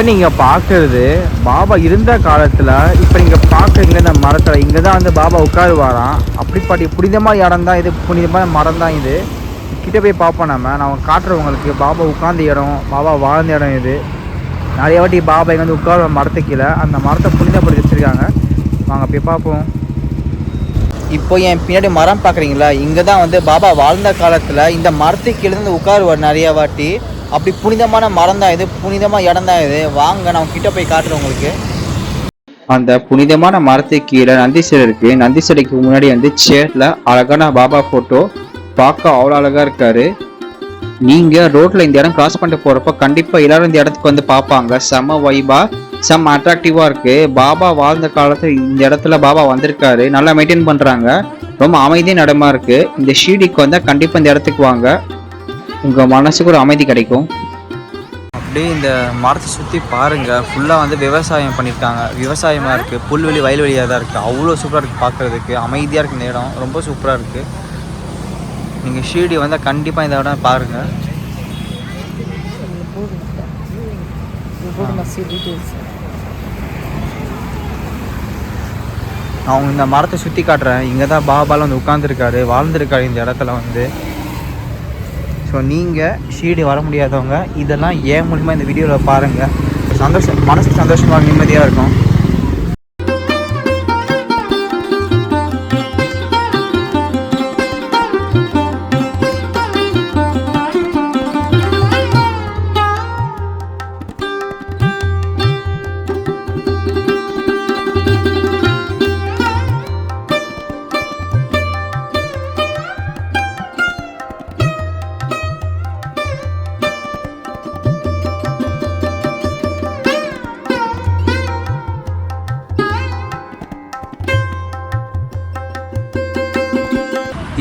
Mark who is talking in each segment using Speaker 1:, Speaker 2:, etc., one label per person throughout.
Speaker 1: இப்போ நீங்கள் பார்க்குறது பாபா இருந்த காலத்தில் இப்போ நீங்கள் பார்க்குறீங்க இந்த மரத்தில் இங்கே தான் வந்து பாபா உட்காருவாராம். அப்படிப்பட்ட புனிதமான இடம் தான் இது புனிதமான மரம் தான் இது. கிட்ட போய் பார்ப்போம் நம்ம. நான் காட்டுறவங்களுக்கு பாபா உட்கார்ந்த இடம் பாபா வாழ்ந்த இடம் இது. நிறைய வாட்டி பாபா இங்கே வந்து உட்கார மரத்துக்கு கீழே அந்த மரத்தை புனிதப்படுத்தி வச்சுருக்காங்க. வாங்க போய் பார்ப்போம் இப்போ என் பின்னாடி மரம் பார்க்குறீங்களா இங்கே தான் வந்து பாபா வாழ்ந்த காலத்தில் இந்த மரத்துக்கு கீழே இருந்து உட்காருவார் நிறைய வாட்டி. அப்படி புனிதமான மரம் தான் இது. புனிதமான இடம் தான் இது. வாங்க நான் கிட்ட போய் காட்டுறேன் உங்களுக்கு. அந்த புனிதமான மரத்துக்கு கீழே நந்தி சிலை இருக்கு. நந்தி சிலைக்கு முன்னாடி வந்து சேர்ல அழகான பாபா போட்டோ பார்க்க அவ்வளோ அழகா இருக்காரு. நீங்க ரோட்ல இந்த இடம் கிராஸ் பண்ணிட்டு போறப்ப கண்டிப்பா எல்லாரும் இந்த இடத்துக்கு வந்து பார்ப்பாங்க. செம வைபா செம்ம அட்ராக்டிவா இருக்கு. பாபா வாழ்ந்த காலத்துல இந்த இடத்துல பாபா வந்திருக்காரு. நல்லா மெயின்டைன் பண்றாங்க. ரொம்ப அமைதியான இடமா இருக்கு. இந்த ஷீடிக்கு வந்தா கண்டிப்பா இந்த இடத்துக்கு வாங்க. உங்கள் மனசுக்கு ஒரு அமைதி கிடைக்கும். அப்படியே இந்த மரத்தை சுற்றி பாருங்கள் ஃபுல்லாக வந்து விவசாயம் பண்ணியிருக்காங்க விவசாயமாக இருக்குது புல்வெளி வயல்வெளியாக தான் இருக்குது அவ்வளோ சூப்பராக இருக்குது பார்க்குறதுக்கு அமைதியாக இருக்குது இந்த இடம். ரொம்ப சூப்பராக இருக்குது நீங்கள் ஷீடி வந்தால் கண்டிப்பாக இந்த இடம் பாருங்கள் அவங்க இந்த மரத்தை சுற்றி காட்டுறேன் இங்கே தான் பாபாலாம் வந்து உட்காந்துருக்காரு வாழ்ந்துருக்காரு இந்த இடத்துல வந்து. ஸோ நீங்கள் ஷீடி வர முடியாதவங்க இதெல்லாம் ஏன் மூலிமா இந்த வீடியோவில் பாருங்கள் சந்தோஷம் மனசுக்கு சந்தோஷமாக நிம்மதியாக இருக்கும்.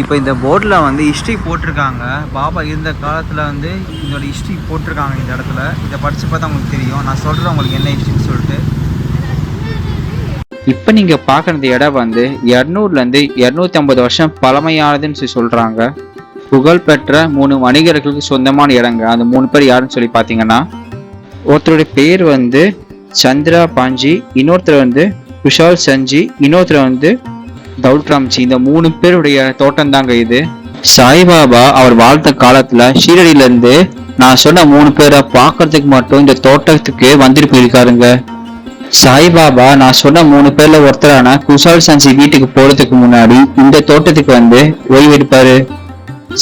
Speaker 1: இப்போ இந்த போர்டில் வந்து ஹிஸ்ட்ரி போட்டிருக்காங்க. பாபா இருந்த காலத்தில் வந்து இதோட ஹிஸ்ட்ரி போட்டிருக்காங்க இந்த இடத்துல. இதை படித்து பார்த்தா உங்களுக்கு தெரியும். நான் சொல்கிறேன் உங்களுக்கு என்ன ஹிஸ்ட்ரின்னு சொல்லிட்டு. இப்போ நீங்கள் பார்க்குற இந்த இடம் வந்து இரநூறுலேருந்து இரநூத்தி ஐம்பது வருஷம் பழமையானதுன்னு சொல்லி சொல்கிறாங்க புகழ்பெற்ற மூணு வணிகர்களுக்கு சொந்தமான இடங்க. அந்த மூணு பேர் யாருன்னு சொல்லி பார்த்தீங்கன்னா ஒருத்தருடைய பேர் வந்து சந்திரா பாஞ்சி இன்னொருத்தர் வந்து குஷால் சஞ்சி இன்னொருத்தர் வந்து தவுல் ராம்ஜி இந்த மூணு பேருடைய தோட்டம் தாங்க இது. சாய்பாபா அவர் வாழ்ந்த காலத்துல ஷீரடியில இருந்து நான் சொன்ன மூணு பேரை பார்க்கறதுக்கு மட்டும் இந்த தோட்டத்துக்கு வந்துட்டு போயிருக்காருங்க சாய்பாபா நான் சொன்ன மூணு பேர்ல ஒருத்தரான குஷால் சஞ்சி வீட்டுக்கு போறதுக்கு முன்னாடி இந்த தோட்டத்துக்கு வந்து ஓய்வெடுப்பாரு.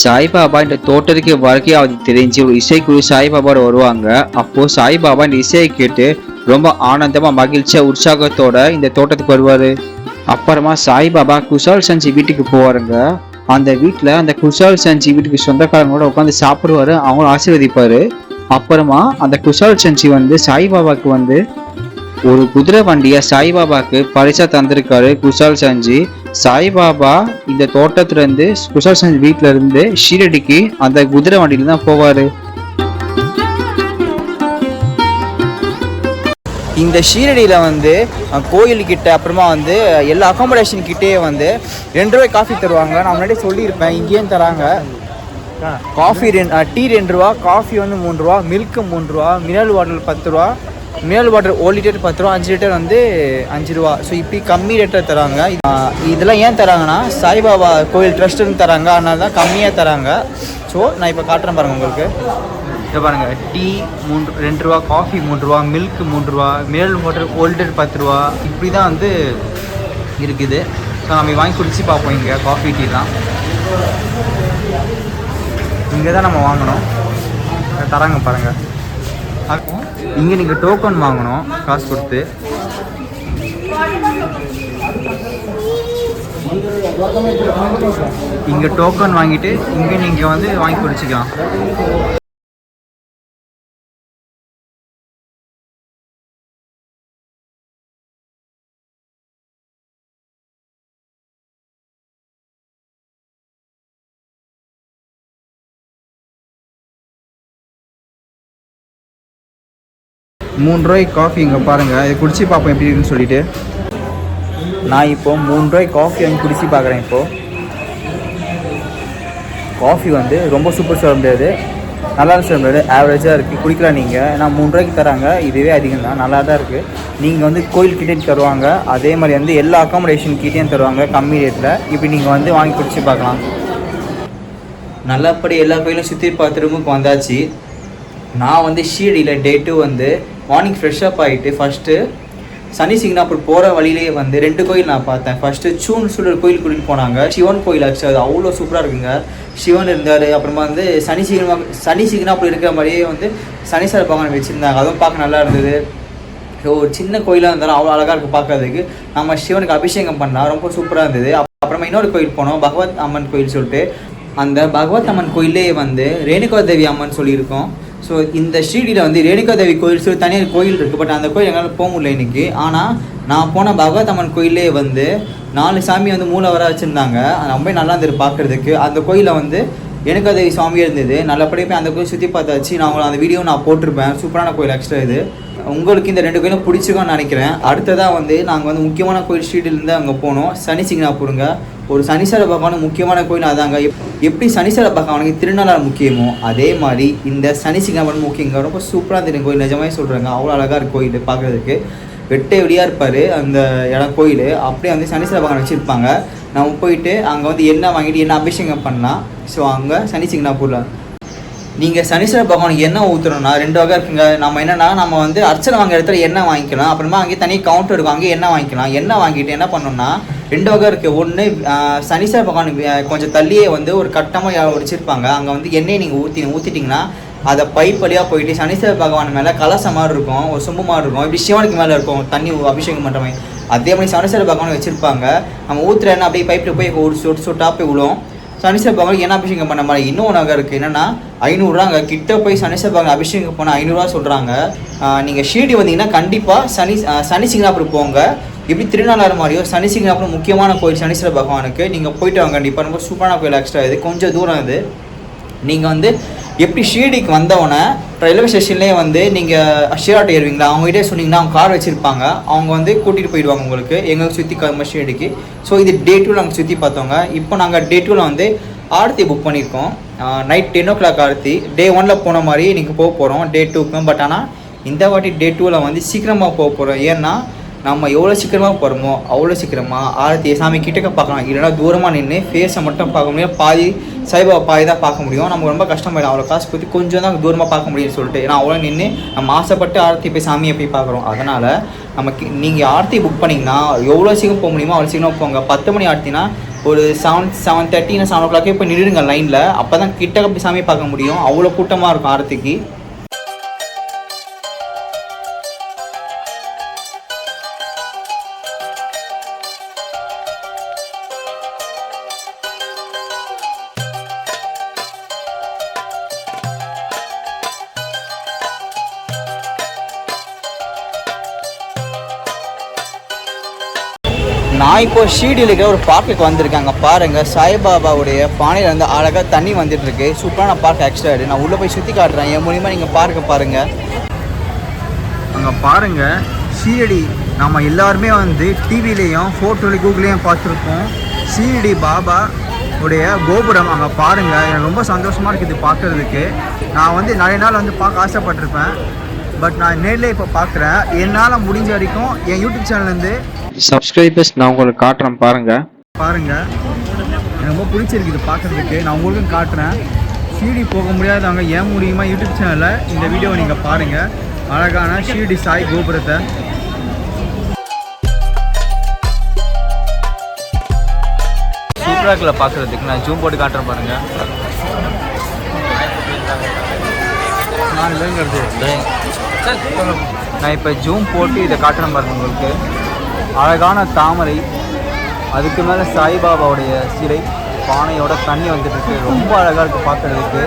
Speaker 1: சாய்பாபா இந்த தோட்டத்துக்கு வரைக்கும் அவருக்கு தெரிஞ்சு ஒரு இசைக்குழு சாய்பாபாவோட வருவாங்க. அப்போ சாய்பாபா இந்த இசையை கேட்டு ரொம்ப ஆனந்தமா மகிழ்ச்சியா உற்சாகத்தோட இந்த தோட்டத்துக்கு வருவாரு. அப்புறமா சாய்பாபா குஷால் சஞ்சி வீட்டுக்கு போவாருங்க. அந்த வீட்டில் அந்த குஷால் சஞ்சி வீட்டுக்கு சொந்தக்காரங்களோட உட்காந்து சாப்பிடுவாரு. அவங்களும் ஆசீர்வதிப்பார். அப்புறமா அந்த குஷால் சஞ்சி வந்து சாய்பாபாவுக்கு வந்து ஒரு குதிரை வண்டியை சாய்பாபாவுக்கு பரிசா தந்திருக்காரு குஷால் சஞ்சி. சாய்பாபா இந்த தோட்டத்துல இருந்து குஷால் சஞ்சி வீட்டிலேருந்து இருந்து ஷீரடிக்கு அந்த குதிரை வண்டியில தான் போவார். இந்த ஷீரடியில் வந்து அஹ், கோயிலுக்கிட்ட அப்புறமா வந்து எல்லா அகாமடேஷன் கிட்டே வந்து ரெண்டு ரூபாய் காஃபி தருவாங்க. நான் முன்னாடியே சொல்லியிருப்பேன் இங்கேயும் தராங்க. காஃபி ரெண்டு டீ ரெண்டு ரூபா காஃபி வந்து மூணு ரூபா மில்க்கு மூணு ரூபா மினரல் வாட்டர் பத்து ரூபா மினரல் வாட்டர் ஒரு லிட்டர் பத்து ரூபா அஞ்சு லிட்டர் வந்து அஞ்சு ரூபா. ஸோ இப்படி கம்மி ரேட்டில் தராங்க. இதெல்லாம் ஏன் தராங்கன்னா சாய்பாபா கோயில் ட்ரஸ்ட்டுன்னு தராங்க. அதனால தான் கம்மியாக தராங்க. ஸோ நான் இப்போ காட்டுறேன் பாருங்க உங்களுக்கு. இதை பாருங்கள் டீ மூன்று ரெண்டு ரூபா காஃபி மூன்று ரூபா மில்க் மூன்று ரூபா மினரல் வாட்டர் ஓல்டர் பத்து ரூபா இப்படி தான் வந்து இருக்குது. ஸோ நம்ம வாங்கி குடிச்சு பார்ப்போம் இங்கே காஃபி டீலாம் இங்கே தான் நம்ம வாங்கணும். தராங்க பாருங்கள் இங்கே நீங்கள் டோக்கன் வாங்கணும் காசு கொடுத்து. இங்கே டோக்கன் வாங்கிட்டு இங்கே நீங்கள் வந்து வாங்கி குடிச்சிக்கலாம். மூணு ரூபாய்க்கு காஃபி இங்கே பாருங்கள் இதை குடிச்சு பார்ப்போம் எப்படி இருக்குன்னு சொல்லிட்டு. நான் இப்போ மூணு ரூபாய்க்கு காஃபி வாங்கி குடிச்சு பார்க்குறேன் இப்போது காஃபி வந்து ரொம்ப சூப்பர் சொல்ல முடியாது. நல்லா இருந்துச்சு ஆவரேஜாக இருக்குது குடிக்கலாம் நீங்கள் ஏன்னா மூணு ரூபாய்க்கு தராங்க. இதுவே அதிகம் தான். நல்லா தான் இருக்குது நீங்கள் வந்து கோயில் கிட்டே தருவாங்க. அதே மாதிரி வந்து எல்லா அக்காமடேஷன் கிட்டேயும் தருவாங்க. கம்மி ரேட்டில் இப்படி நீங்கள் வந்து வாங்கி குடிச்சு பார்க்கலாம். நல்லபடி எல்லா கோயிலும் சுற்றி பார்த்து ரூமுக்கு வந்தாச்சு. நான் வந்து ஷீரடியில் டே டூ வந்து மார்னிங் ஃப்ரெஷ்ஷப் ஆகிட்டு ஃபஸ்ட்டு சனி சிங்னாப்பூர் போகிற வழியிலேயே வந்து ரெண்டு கோயில் நான் பார்த்தேன். ஃபஸ்ட்டு சூன் சூழல் கோயில் கூட்டிகிட்டு போனாங்க. சிவன் கோயில் ஆச்சு அது அவ்வளோ சூப்பராக இருக்குங்க. சிவன் இருந்தார் அப்புறமா வந்து சனி சிங்னா சனி சிங்னாப்பூர் இருக்கிற மாதிரியே வந்து சனீஸ்வர பகவான் வச்சுருந்தாங்க. அதுவும் பார்க்க நல்லா இருந்தது. ஸோ ஒரு சின்ன கோயிலாக இருந்தாலும் அவ்வளோ அழகாக இருக்குது பார்க்கறதுக்கு. நம்ம சிவனுக்கு அபிஷேகம் பண்ணால் ரொம்ப சூப்பராக இருந்தது. அப்புறமா இன்னொரு கோயில் போனோம் பகவத் அம்மன் கோயில் சொல்லிட்டு. அந்த பகவத் அம்மன் கோயிலே வந்து ரேணுகா தேவி அம்மன் சொல்லியிருக்கோம். ஸோ இந்த ஸ்ரீடியில் வந்து ரேணுகா தேவி கோயில் சொல்லி தனியார் கோயில் இருக்குது பட் அந்த கோயில் எங்களால் போக முடியல இன்னைக்கு. ஆனால் நான் போன பகவத் அம்மன் கோயிலே வந்து நாலு சாமி வந்து மூலவராக வச்சுருந்தாங்க. ரொம்ப நல்லா இருந்தது பார்க்குறதுக்கு அந்த கோயிலில் வந்து ரேணுகா தேவி சுவாமியே இருந்தது. நல்லபடியாக போய் அந்த கோயில் சுற்றி பார்த்தாச்சு. நான் உங்களுக்கு அந்த வீடியோ நான் போட்டிருப்பேன். சூப்பரான கோயில் எக்ஸ்ட்ரா இது உங்களுக்கு இந்த ரெண்டு கோயிலும் பிடிச்சிக்கோன்னு நினைக்கிறேன். அடுத்ததாக வந்து நாங்கள் வந்து முக்கியமான கோயில் ஸ்ட்ரீட்லேருந்து அங்கே போனோம். சனி சிங்கனாப்பூருங்க ஒரு சனீஸ்வர பகவானுக்கு முக்கியமான கோயில் அதாங்க. எப் எப்படி சனீஸ்வர பகவானுக்கு திருநள்ளாறு முக்கியமோ அதே மாதிரி இந்த சனி சிங்கனாபுரம் முக்கியங்க. ரொம்ப சூப்பராக தெரியும் கோயில். நிஜமாவே சொல்கிறாங்க அவ்வளோ அழகாக இருக்கும் கோயில் பார்க்குறதுக்கு. வெட்டை வெளியாக இருப்பார் அந்த இடம் கோயில். அப்படியே வந்து சனீஸ்வர பகவான் வச்சுருப்பாங்க. நம்ம போயிட்டு அங்கே வந்து என்ன வாங்கிட்டு என்ன அபிஷேகம் பண்ணலாம். ஸோ அங்கே சனி சிங்கனாப்பூரில் நீங்கள் சனீஸ்வர பகவானுக்கு எண்ணெய் ஊற்றுறோம்னா ரெண்டு வகை இருக்குங்க நம்ம என்னன்னா நம்ம வந்து அர்ச்சனை வாங்குற இடத்துல எண்ணெய் வாங்கிக்கலாம் அப்புறமா அங்கே தனி கவுண்டர் இருக்கும் அங்கே எண்ணெய் வாங்கிக்கலாம் எண்ணெய் வாங்கிட்டு என்ன பண்ணணும்னா ரெண்டு வகை இருக்குது ஒன்று சனீஸ்வர பகவானுக்கு கொஞ்சம் தள்ளியே வந்து ஒரு கட்டமாக வச்சுருப்பாங்க அங்கே வந்து எண்ணெயை நீங்கள் ஊற்றி ஊற்றிட்டிங்கன்னா அதை பைப் வழியாக போயிட்டு சனீஸ்வர பகவான் மேலே கலசம் மாதிரி இருக்கும் ஒரு சொம்பு மாதிரி இருக்கும் இப்படி சிவனுக்கு மேலே இருக்கும் தண்ணி அபிஷேகம் பண்ணுற மாதிரி அதே மாதிரி சனீஸ்வர பகவான் வச்சுருப்பாங்க நம்ம ஊற்றுற அப்படியே பைப்பில் போய் ஒரு சொட்டு சொட்டாக போய் விழும் சனீஸ்வர பகவான் என்ன அபிஷேகம் பண்ண மாதிரி? இன்னும் நகை இருக்குது என்னன்னா ஐநூறுரூவா அங்கே கிட்ட போய் சனீஸ்வர பகவான் அபிஷேகம் பண்ண ஐநூறுரூவா சொல்கிறாங்க நீங்கள் ஷீரடி வந்தீங்கன்னா கண்டிப்பாக சனி சனி சிங்கனாபுரம் போங்க. எப்படி திருநாளாறு மாதிரியோ சனி சிங்கனாபுரம் முக்கியமான கோயில் சனீஸ்வர பகவானுக்கு நீங்கள் போயிட்டு வாங்க. கண்டிப்பாக ரொம்ப சூப்பரான கோயில் எக்ஸ்ட்ரா இது. கொஞ்சம் தூரம் இது. நீங்கள் வந்து எப்படி ஷீரடிக்கு வந்தவொடனே ரயில்வே ஸ்டேஷன்லேயே வந்து நீங்கள் ஷிராட்டை ஏறுவீங்களா? அவங்ககிட்டே சொன்னீங்கன்னா அவங்க கார் வச்சுருப்பாங்க. அவங்க வந்து கூட்டிகிட்டு போயிடுவாங்க உங்களுக்கு. எங்களை சுற்றி கம்ம ஷீரடிக்கு. ஸோ இது டே டூவில் நாங்கள் சுற்றி பார்த்தோங்க இப்போ நாங்கள் டே டூவில் வந்து ஆர்த்தி புக் பண்ணியிருக்கோம். Night ten o'clock aarti. Day ஒனில் போன மாதிரி இன்றைக்கி போக போகிறோம் டே டூக்கும் பட் ஆனால் இந்த வாட்டி டே டூவில் வந்து சீக்கிரமாக போக போகிறோம் ஏன்னா நம்ம எவ்வளோ சீக்கிரமாக போகிறோமோ அவ்வளோ சீக்கிரமாக ஆரத்தி சாமி கிட்டக்க பார்க்கலாம். இல்லைன்னா தூரமாக நின்று ஃபேஸை மட்டும் பார்க்க முடியும். பாதி சாய்பாபா பாதி தான் பார்க்க முடியும். நம்ம ரொம்ப கஷ்டமாயிடும். அவ்வளோ காசு பற்றி கொஞ்சம் தான் தூரமாக பார்க்க முடியும்னு சொல்லிட்டு. ஏன்னா அவ்வளோ நின்று நம்ம ஆசைப்பட்டு ஆரத்தி போய் சாமியை போய் பார்க்குறோம். அதனால் நமக்கு நீங்கள் ஆர்த்தி புக் பண்ணிங்கன்னா எவ்வளோ சீக்கிரம் போக முடியுமோ அவ்வளோ சீக்கிரம் போங்க. பத்து மணி ஆர்த்தினா ஒரு செவன் செவன் தேர்ட்டினா செவன் ஓ கிளாக்கே போய் நின்றுடுங்க லைனில் அப்போ தான் கிட்டக்க போய் சாமியை பார்க்க முடியும். அவ்வளோ கூட்டமாக இருக்கும் ஆரத்திக்கு. நான் இப்போ ஷீடியில் இருக்கிற ஒரு பார்க்குக்கு வந்திருக்காங்க பாருங்க சாய்பாபாவுடைய பானையில் வந்து அழகாக தண்ணி வந்துட்டு இருக்கு சூப்பரான பார்க் எக்ஸ்ட்ரா இருக்கு நான் உள்ளே போய் சுற்றி காட்டுறேன். என் மூலியமாக நீங்கள் பார்க்க பாருங்க. அங்கே பாருங்க ஷீரடி நம்ம எல்லாருமே வந்து டிவிலையும் ஃபோட்டோலையும் கூகுளையும் பார்த்துருக்கோம் ஷீரடி பாபா உடைய கோபுரம் அங்கே பாருங்க. எனக்கு ரொம்ப சந்தோஷமாக இருக்குது பார்க்குறதுக்கு. நான் வந்து நிறைய நாள் வந்து பார்க்க ஆசைப்பட்டிருப்பேன். பட் நான் நேரில் இப்போ பார்க்குறேன். என்னால் முடிஞ்ச வரைக்கும் என் யூடியூப் சேனல்லேருந்து
Speaker 2: சப்ஸ்கிரைபர்ஸ் நான் உங்களுக்கு காட்டுறேன் பாருங்க.
Speaker 1: பாருங்க. எனக்கு ரொம்ப பிடிச்சிருக்கு இது பார்க்கறதுக்கு. நான் உங்களுக்கும் காட்டுறேன். ஷீடி போக முடியாதவங்க ஏன் முடியுமா யூடியூப் சேனலில் இந்த வீடியோவை நீங்கள் பாருங்கள் அழகான ஷீடி சாய் கோபுரத்தை. சூப்பராக இருக்குல்ல பார்க்குறதுக்கு நான் ஜூம் போட்டு காட்டுறேன் பாருங்க. நான் இல்லைங்கிறது. நான் இப்போ ஜூம் போட்டு இதை காட்டுறேன் பாருங்க உங்களுக்கு. அழகான தாமரை அதுக்கு மேலே சாய்பாபாவுடைய சிலை பானையோட தண்ணி வந்துட்டு இருக்கு. ரொம்ப அழகாக இருக்குது பார்க்கறதுக்கு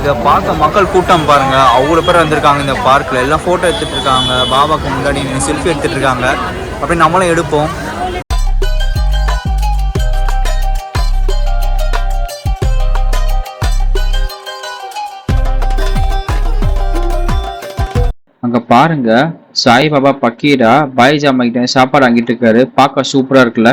Speaker 1: இதை பார்க்க மக்கள் கூட்டம் பாருங்க. அவ்வளோ பேர் வந்திருக்காங்க இந்த பார்க்கில் எல்லாம் ஃபோட்டோ எடுத்துட்டு இருக்காங்க. பாபாக்கு முன்னாடி செல்ஃபி எடுத்துட்டு இருக்காங்க. அப்படி நம்மளும் எடுப்போம்.
Speaker 2: அங்கே பாருங்க. சாய்பாபா பக்கீரா பாய்ஜாமா கிட்ட சாப்பாடு வாங்கிட்டு இருக்காரு. பார்க்க சூப்பரா இருக்குல்ல?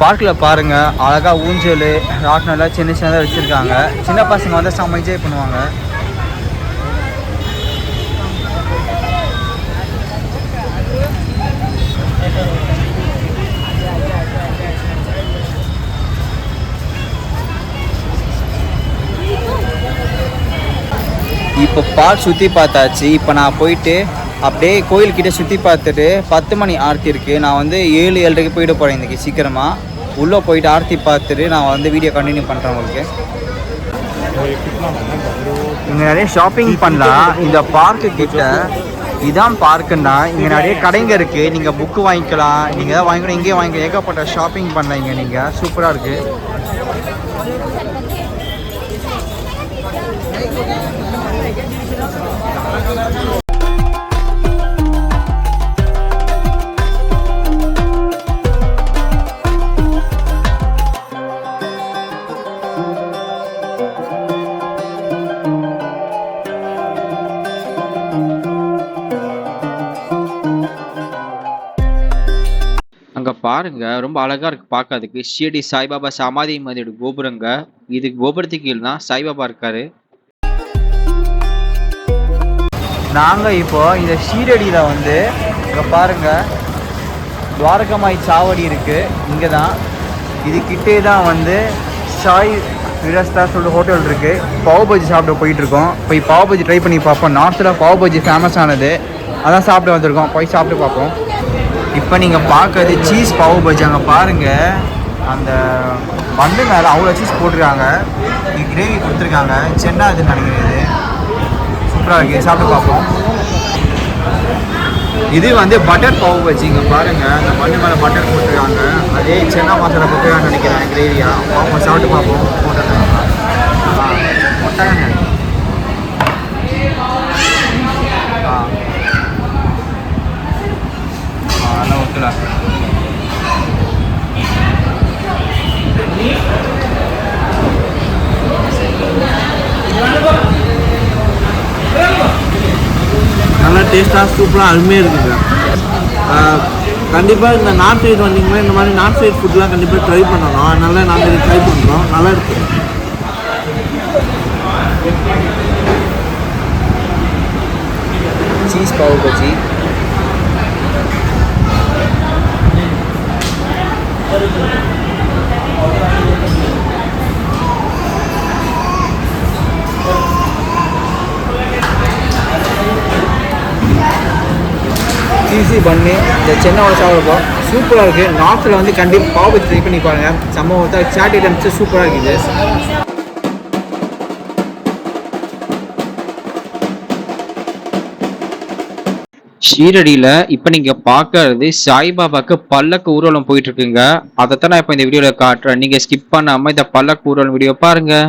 Speaker 1: பார்க்கில் பாருங்கள் அழகாக ஊஞ்சல் ராட்டினம் சின்ன சின்னதாக வச்சுருக்காங்க. சின்ன பசங்க வந்து செம்ம என்ஜாய் பண்ணுவாங்க. இப்போ பார்க் சுற்றி பார்த்தாச்சு. இப்போ நான் போயிட்டு அப்படியே கோயில்கிட்ட சுற்றி பார்த்துட்டு பத்து மணி ஆர்த்தி இருக்குது நான் வந்து ஏழு ஏழரைக்கு போயிட போகிறேன் இன்றைக்கி சீக்கிரமாக உள்ளே போயிட்டு ஆர்த்தி பார்த்துட்டு நான் வந்து வீடியோ கண்டினியூ பண்ணுறேன் உங்களுக்கு. இங்கே நிறைய ஷாப்பிங் பண்ணலாம். இந்த பார்க்கு கிட்ட இதான் பார்க்குன்னா இங்கே நிறைய கடைங்க இருக்குது நீங்கள் புக்கு வாங்கிக்கலாம். நீங்கள் எதாவது வாங்கிக்கணும் இங்கேயே வாங்கிக்கலாம். ஏகப்பட்ட ஷாப்பிங் பண்ணலாம் இங்கே நீங்கள் சூப்பராக இருக்குது
Speaker 2: பாருங்க ரொம்ப அழகா இருக்கு பார்க்கறதுக்கு ஷீரடி சாய்பாபா சமாதி மாதிரியோட கோபுரங்க. இது கோபுரத்துக்கு கீழ் தான் சாய்பாபா இருக்காரு.
Speaker 1: நாங்கள் இப்போ இந்த ஷீரடியில வந்து இங்கே பாருங்க துவாரகமாய் சாவடி இருக்குது இங்கே தான். இது கிட்டே தான் வந்து சாய் விரஸ்தா சொல்லிட்டு ஹோட்டல் இருக்குது பாவ் பஜ்ஜி சாப்பிட போயிட்டுருக்கோம். போய் பாவ் பஜ்ஜி ட்ரை பண்ணி பார்ப்போம். நார்த்தில் பாவ் பஜ்ஜி ஃபேமஸ் ஆனது. அதான் சாப்பிட வந்திருக்கோம். போய் சாப்பிட்டு பார்ப்போம். இப்போ நீங்கள் பார்க்கறது சீஸ் பாவு பஜ்ஜி அங்கே பாருங்கள் அந்த மண்ணு மேலே அவ்வளோ சீஸ் போட்டிருக்காங்க. இங்கே கிரேவி கொடுத்துருக்காங்க. சென்னா இதுன்னு நினைக்கிறது சூப்பராக இருக்குது சாப்பிட்டு பார்ப்போம். இது வந்து பட்டர் பாவு பஜ்ஜி இங்கே பாருங்கள் அந்த மண்ணு மேலே பட்டர் போட்டிருக்காங்க. அதே சென்னா மசாலா போட்டுருக்கான்னு நினைக்கிறேன். கிரேவியாக பார்ப்போம். சாப்பிட்டு பார்ப்போம். போட்டுருக்காங்க போட்டாங்க ஓகேல
Speaker 3: நல்லா டேஸ்ட்டாக சூப்பராக அருமையாக இருக்குங்க. கண்டிப்பாக இந்த நார்த் சைடு வந்தீங்கன்னா இந்த மாதிரி நார்த் சைடு ஃபுட்லாம் கண்டிப்பாக ட்ரை பண்ணணும். அதனால நாங்கள் இது ட்ரை பண்ணுறோம் நல்லா இருக்கு.
Speaker 1: சீஸ் பாவ் பஜ்ஜி. சீசி பண்ணி இந்த சென்னையோட இருக்கும் சூப்பராக இருக்குது நார்த்தில் வந்து கண்டிப்பாக பாவ் ட்ரை பண்ணி பாருங்கள் சம்பவத்தை சாட் ஐட்டம்ஸ் சூப்பராக இருக்குது.
Speaker 2: ஷீரடியில் இப்போ நீங்கள் பார்க்கறது சாய்பாபாக்கு பல்லக்கு ஊர்வலம் போயிட்டு இருக்குங்க. அதைத்தான் நான் இப்போ இந்த வீடியோவில் காட்டுறேன். நீங்கள் ஸ்கிப் பண்ணாமல் இந்த பல்லக்கு ஊர்வலம் வீடியோ பாருங்கள்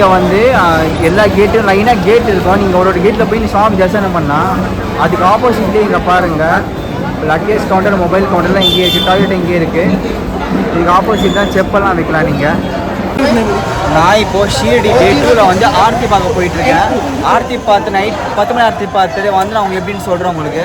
Speaker 1: நீங்கள் வந்து எல்லா கேட்டும் லைனாக கேட் இருக்கும். நீங்கள் ஒரு கேட்டில் போய் நீ சாமி தரிசனம் பண்ணால் அதுக்கு ஆப்போசிட்லேயே இங்கே பாருங்கள் லக்கேஜ் கவுண்டர் மொபைல் கவுண்டர்லாம் இங்கேயே இருக்குது டாய்லெட் இங்கேயே இருக்குது இதுக்கு ஆப்போசிட் தான் செப்பெல்லாம் வைக்கலாம் நீங்கள் நான் இப்போ ஷீரடி டே டூவில் வந்து ஆர்த்தி பார்க்க போயிட்டுருக்கேன் ஆர்த்தி பார்த்து நைட் பத்து மணி ஆர்த்தி பார்த்துட்டு வந்து நான் உங்களுக்கு எப்படின்னு சொல்கிறேன் உங்களுக்கு.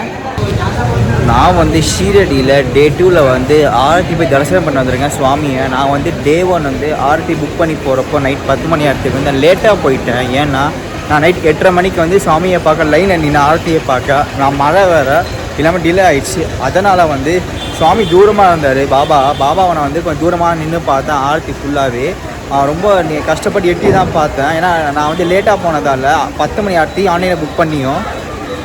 Speaker 1: நான் வந்து ஷீரடியில் டே டூவில் வந்து ஆரத்தி போய் தரிசனம் பண்ண வந்திருக்கேன் சுவாமியை. நான் வந்து டே ஒன் வந்து ஆரத்தி புக் பண்ணி போகிறப்போ நைட் பத்து மணி ஆர்த்திக்கு வந்து லேட்டாக போயிட்டேன். ஏன்னா நான் நைட் எட்டரை மணிக்கு வந்து சுவாமியை பார்க்க லைனில் நின்று ஆரத்தியை பார்க்க நான் மழை வேறு இல்லாமல் டிலே ஆயிடுச்சு. அதனால் வந்து சுவாமி தூரமாக இருந்தார். பாபா பாபாவை நான் வந்து கொஞ்சம் தூரமாக நின்று பார்த்தேன் ஆரத்தி ஃபுல்லாகவே ரொம்ப நீ கஷ்டப்பட்டு எட்டி தான் பார்த்தேன். ஏன்னா நான் வந்து லேட்டாக போனதால் பத்து மணி ஆரத்தி ஆன்லைனில் புக் பண்ணியும்.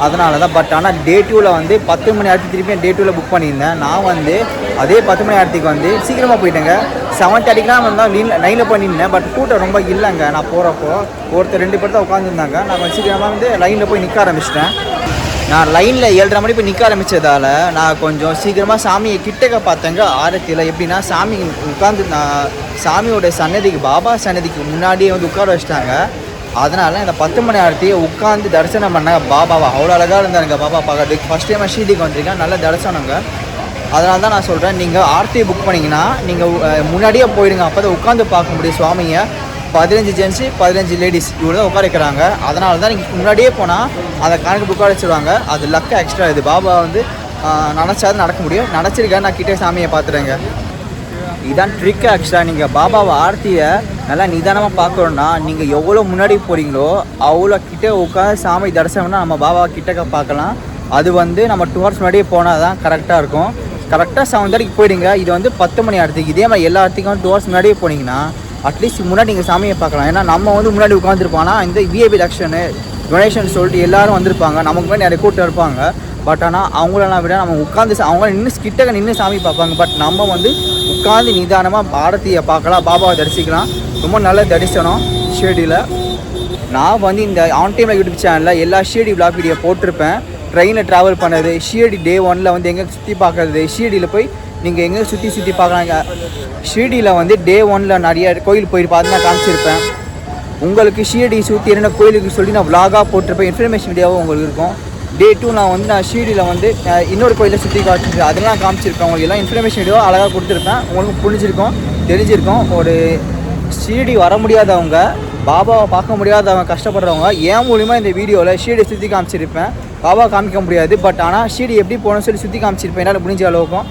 Speaker 1: அதனால தான் பட் ஆனால் டே டூவில் வந்து பத்து மணி ஆர்த்தி திருப்பி டே டூவில் புக் பண்ணியிருந்தேன். நான் வந்து அதே பத்து மணி ஆர்த்திக்கு வந்து சீக்கிரமாக போயிட்டேங்க. செவன் தேர்ட்டிக்கெலாம் வந்தால் லீன் லைனில் பண்ணியிருந்தேன் பட் கூட்டம் ரொம்ப இல்லைங்க. நான் போகிறப்போ ஒருத்தர் ரெண்டு பேர் தான் உட்காந்துருந்தாங்க நான் கொஞ்சம் சீக்கிரமாக வந்து லைனில் போய் நிற்க ஆரம்பிச்சிட்டேன். நான் லைனில் ஏழரை மணி போய் நிற்க ஆரம்பித்ததால் நான் கொஞ்சம் சீக்கிரமாக சாமியை கிட்டக்க பார்த்தேங்க. ஆரத்தியில் எப்படின்னா சாமி உட்காந்து நான் சாமியோட சன்னதிக்கு பாபா சன்னதிக்கு முன்னாடியே வந்து உட்கார வச்சிட்டாங்க. அதனால் இந்த பத்து மணி ஆரத்தியை உட்காந்து தரிசனம் பண்ணாங்க பாபாவை. அவ்வளோ அழகாக இருந்தாருங்க பாபா பார்க்கறதுக்கு ஃபஸ்ட் டைம் ஷீடிக்கு வந்திருக்கேன் நல்ல தரிசனங்க. அதனால தான் நான் சொல்கிறேன் நீங்கள் ஆர்த்தியை புக் பண்ணிங்கன்னா நீங்கள் முன்னாடியே போயிடுங்க. அப்போ தான் உட்காந்து பார்க்க முடியும் சுவாமியை. பதினஞ்சு ஜென்ஸு பதினஞ்சு லேடிஸ் இவ்வளோ தான் உட்கார வைக்கிறாங்க அதனால தான் நீங்கள் முன்னாடியே போனால் அதை கணக்கு உட்கார வச்சுருவாங்க அது லக்கு எக்ஸ்ட்ரா இது பாபா வந்து நினச்சாது நடக்க முடியும். நினச்சிருக்கேன் நான் கிட்டே சாமியை பார்த்துறேங்க. இதான் ட்ரிக் ஆக்சுவலாக நீங்கள் பாபாவை ஆர்த்தியை நல்லா நிதானமாக பார்க்கணுன்னா நீங்கள் எவ்வளோ முன்னாடி போகிறீங்களோ அவ்வளோ கிட்டே உட்காந்து சாமி தரிசனம்னா நம்ம பாபா கிட்டக்க பார்க்கலாம். அது வந்து நம்ம டூ ஹவர்ஸ் முன்னாடியே போனால் தான் கரெக்டாக இருக்கும். கரெக்டாக செவன் தேர்ட்டிக்கு போயிடுங்க. இது வந்து பத்து மணி ஆரத்துக்கு இதே மாதிரி எல்லா ஆர்த்திக்கும் டூ ஹவர்ஸ் முன்னாடியே போனீங்கன்னா அட்லீஸ்ட் முன்னாடி நீங்கள் சாமியை பார்க்கலாம். ஏன்னா நம்ம வந்து முன்னாடி உட்காந்துருப்போம்னா இந்த விஏபி லக்ஷனு டொனேஷன் சொல்லிட்டு எல்லாரும் வந்திருப்பாங்க. நமக்கு மேலே நிறைய கூட்டம் இருப்பாங்க. பட் ஆனால் அவங்களெல்லாம் விட நம்ம உட்காந்து அவங்க நின்று கிட்டக்க நின்று சாமி பார்ப்பாங்க. பட் நம்ம வந்து உட்காந்து நிதானமாக பாரதியை பார்க்கலாம் பாபாவை தரிசிக்கலாம். ரொம்ப நல்ல தரிசனம் ஷேடியில் நான் வந்து இந்த ஆன் டைமில் யூடியூப் சேனலில் எல்லா ஷீரடி vlog வீடியோ போட்டிருப்பேன். ட்ரெயினில் ட்ராவல் பண்ணது ஷீரடி டே ஒனில் வந்து எங்கே சுற்றி பார்க்கறது ஷீரடியில் போய் நீங்கள் எங்கே சுற்றி சுற்றி பார்க்குறாங்க ஷியடியில் வந்து டே ஒனில் நிறைய கோயில் போய் பார்த்து நான் காமிச்சிருப்பேன். உங்களுக்கு ஷியடி சுற்றி என்ன கோயிலுக்கு சொல்லி நான் vlog-ஆ போட்டிருப்பேன். இன்ஃபர்மேஷன் வீடியோவும் உங்களுக்கு இருக்கும். டே டூ நான் வந்து நான் ஷீடியில் வந்து இன்னொரு கோயிலை சுற்றி காட்டிருக்கேன் அதெல்லாம் காமிச்சிருக்கேன் உங்களுக்கு எல்லாம் இன்ஃபர்மேஷன் வீடியோ அழகாக கொடுத்துருப்பேன். உங்களுக்கு புரிஞ்சிருக்கும் தெரிஞ்சிருக்கும். ஒரு ஷீடி வர முடியாதவங்க பாபாவை பார்க்க முடியாதவங்க கஷ்டப்படுறவங்க ஏன் மூலிமா இந்த வீடியோவில் ஷீடியை சுற்றி காமிச்சிருப்பேன்? பாபா காமிக்க முடியாது. பட் ஆனால் ஷீடி எப்படி போகணும்னு சொல்லி சுற்றி காமிச்சிருப்பேன். என்னால் முடிஞ்ச அளவுக்கும்.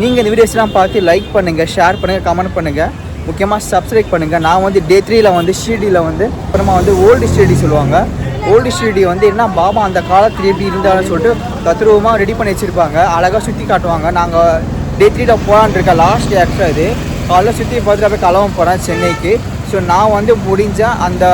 Speaker 1: நீங்கள் இந்த வீடியோஸ்லாம் பார்த்து லைக் பண்ணுங்கள் ஷேர் பண்ணுங்கள் கமெண்ட் பண்ணுங்கள் முக்கியமாக சப்ஸ்கிரைப் பண்ணுங்கள் நான் வந்து டே த்ரீயில் வந்து ஷீடியில் வந்து அப்புறமா வந்து ஓல்டு ஷீடி சொல்லுவாங்க. ஓல்டு ஸ்டேடியம் வந்து என்ன பாபா அந்த காலத்தில் எப்படி இருந்தாலும் சொல்லிட்டு தத்ரூபமாக ரெடி பண்ணி வச்சுருப்பாங்க. அழகாக சுற்றி காட்டுவாங்க. நாங்கள் டே த்ரீயில் போகலான்னு இருக்கேன். லாஸ்ட் ஆக்சுவலாக இது. காலைல சுற்றி பார்த்துட்டு அப்படியே கிளம்ப போகிறேன் சென்னைக்கு. ஸோ நான் வந்து முடிஞ்சால் அந்த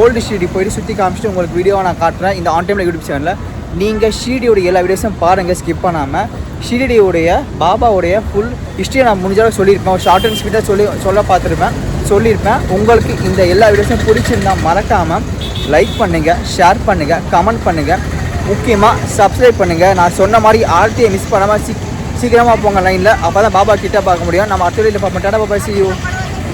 Speaker 1: ஓல்டு ஸ்டேடியம் போயிட்டு சுற்றி காமிச்சிட்டு உங்களுக்கு வீடியோவை நான் காட்டுறேன். இந்த ஆன் டைமில் யூடியூப் சேனலில் நீங்கள் ஷீடியோடைய எல்லா வீடியோஸும் பாருங்கள் ஸ்கிப் பண்ணாமல் ஷீடியோடைய பாபாவுடைய ஃபுல் ஹிஸ்ட்ரியை நான் முடிஞ்ச சொல்லியிருப்பேன். ஒரு ஷார்ட் அண்ட் ஸ்பீடாக சொல்லி சொல்ல பார்த்துருப்பேன். சொல்லியிருப்பேன். உங்களுக்கு இந்த எல்லா வீடியோஸும் பிடிச்சிருந்தா மறக்காமல் லைக் பண்ணுங்கள் ஷேர் பண்ணுங்கள் கமெண்ட் பண்ணுங்கள் முக்கியமாக சப்ஸ்கிரைப் பண்ணுங்கள் நான் சொன்ன மாதிரி ஆர்டியை மிஸ் பண்ணாமல் சீ சீக்கிரமாக போங்க லைனில் அப்போ தான் பாபா கிட்டே பார்க்க முடியும். நம்ம அடுத்த வீட்டில் பார்ப்போம். டாடா பாபா சி